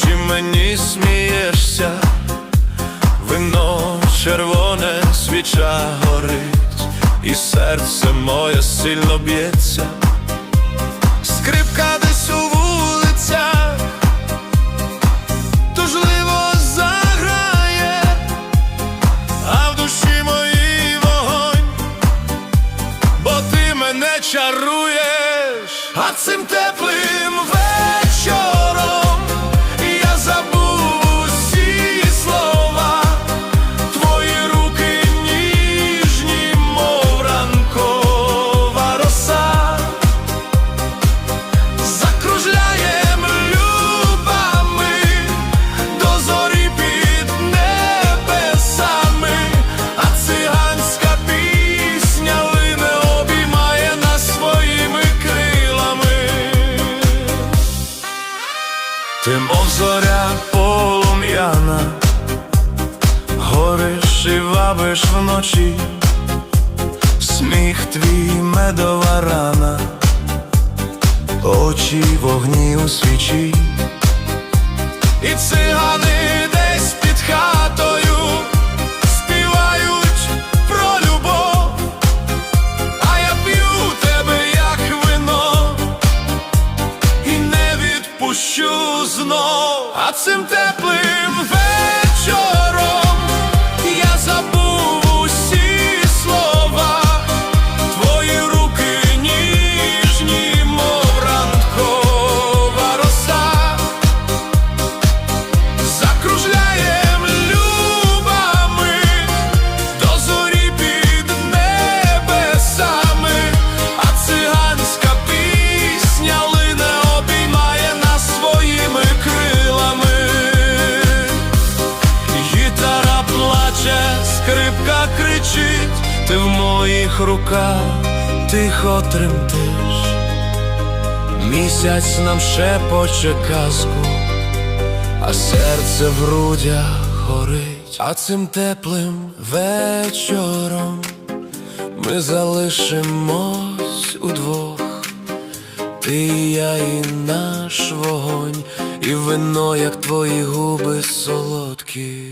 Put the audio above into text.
чи мені смієшся, вино червоне свіча горить, і серце моє сильно б'ється, скрипка десь у вулицях, тужливо заграє, а в душі моїй вогонь бо ти мене чаруєш, а цим теплим Ти мов зоря полум'яна, гориш і вабиш вночі, сміх твій медова рана, очі вогні у свічі, а цим теплим вечором скрипка кричить, ти в моїх руках тихо тремтиш. Місяць нам шепоче казку, а серце в грудях горить, а цим теплим вечором ми залишимось удвох, ти і я і наш вогонь, і вино, як твої губи солодкі.